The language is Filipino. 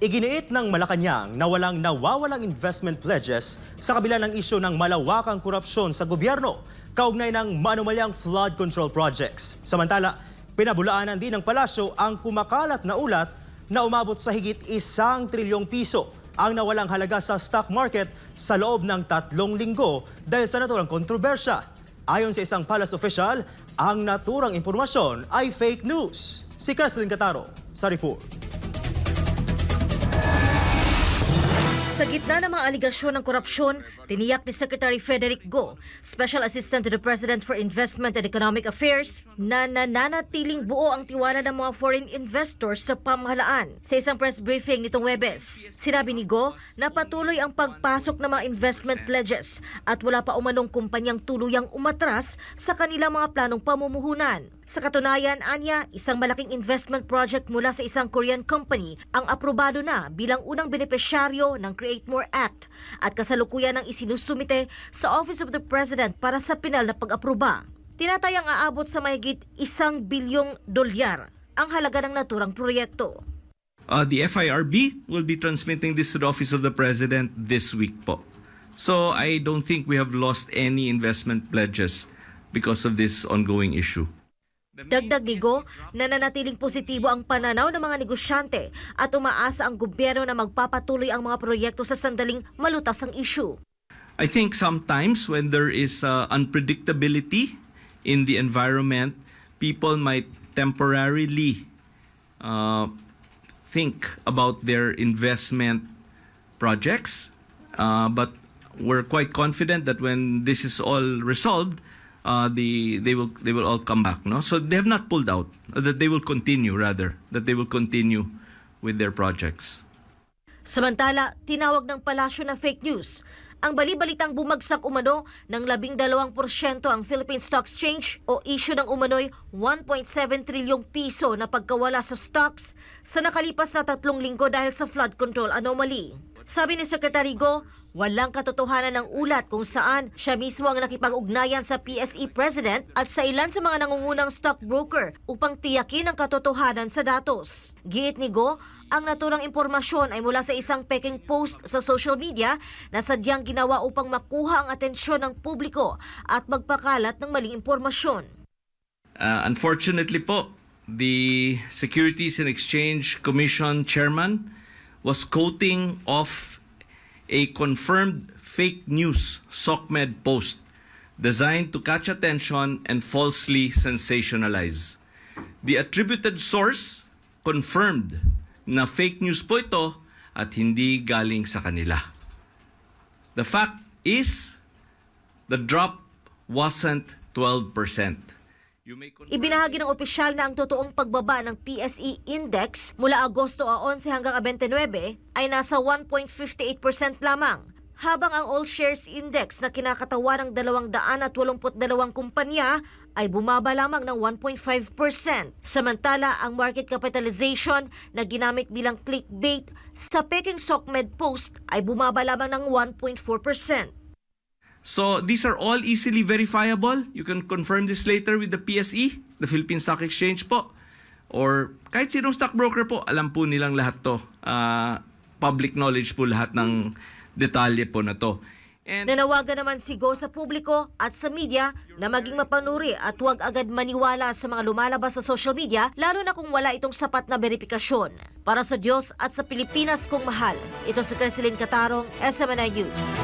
Iginiit ng Malacanang na walang nawawalang investment pledges sa kabila ng isyo ng malawakang korupsyon sa gobyerno kaugnay ng manumalyang flood control projects. Samantala, pinabulaanan din ng palasyo ang kumakalat na ulat na umabot sa higit isang trilyong piso ang nawalang halaga sa stock market sa loob ng tatlong linggo dahil sa naturang kontrobersya. Ayon sa isang palace official, ang naturang impormasyon ay fake news. Si Kreslin Cataro sa report. Sa gitna ng mga aligasyon ng korupsyon, tiniyak ni Secretary Frederick Go, Special Assistant to the President for Investment and Economic Affairs, na nananatiling buo ang tiwala ng mga foreign investors sa pamahalaan. Sa isang press briefing nitong Webes, sinabi ni Go na patuloy ang pagpasok ng mga investment pledges at wala pa umanong kumpanyang tuluyang umatras sa kanilang mga planong pamumuhunan. Sa katunayan, Anya, isang malaking investment project mula sa isang Korean company ang aprobado na bilang unang benepisyaryo ng Create More Act at kasalukuyan ng isinusumite sa Office of the President para sa pinal na pag-aproba. Tinatayang aabot sa mahigit isang bilyong dolyar ang halaga ng naturang proyekto. Uh, the FIRB will be transmitting this to the Office of the President this week po. So I don't think we have lost any investment pledges because of this ongoing issue. Dagdag ni Go, nananatiling positibo ang pananaw ng mga negosyante at umaasa ang gobyerno na magpapatuloy ang mga proyekto sa sandaling malutas ang issue. I think sometimes when there is uh, unpredictability in the environment, people might temporarily uh, think about their investment projects. Uh, but we're quite confident that when this is all resolved, uh, the they will they will all come back. No, so they have not pulled out. That they will continue rather. That they will continue with their projects. Samantala, tinawag ng palasyo na fake news. Ang balibalitang bumagsak umano ng 12% ang Philippine Stock Exchange o issue ng umano'y 1.7 trilyong piso na pagkawala sa stocks sa nakalipas na tatlong linggo dahil sa flood control anomaly. Sabi ni Secretary Go, walang katotohanan ng ulat kung saan siya mismo ang nakipag-ugnayan sa PSE President at sa ilan sa mga nangungunang stockbroker upang tiyakin ang katotohanan sa datos. Giit ni Go, ang naturang impormasyon ay mula sa isang peking post sa social media na sadyang ginawa upang makuha ang atensyon ng publiko at magpakalat ng maling impormasyon. Uh, unfortunately po, the Securities and Exchange Commission chairman was quoting off a confirmed fake news SOCMED post designed to catch attention and falsely sensationalize. The attributed source confirmed na fake news po ito at hindi galing sa kanila. The fact is, the drop wasn't 12%. Ibinahagi ng opisyal na ang totoong pagbaba ng PSE Index mula Agosto 11 hanggang 29 ay nasa 1.58% lamang, habang ang All Shares Index na kinakatawan ng 282 kumpanya ay bumaba lamang ng 1.5%. Samantala, ang market capitalization na ginamit bilang clickbait sa Peking SOCMED post ay bumaba lamang ng 1.4%. So these are all easily verifiable. You can confirm this later with the PSE, the Philippine Stock Exchange po. Or kahit sinong stockbroker po, alam po nilang lahat to. Ah, public knowledge po lahat ng detalye po na to. And Nanawagan naman si Go sa publiko at sa media na maging mapanuri at huwag agad maniwala sa mga lumalabas sa social media lalo na kung wala itong sapat na verifikasyon. Para sa Diyos at sa Pilipinas kong mahal, ito si Creseline Catarong, SMNI News.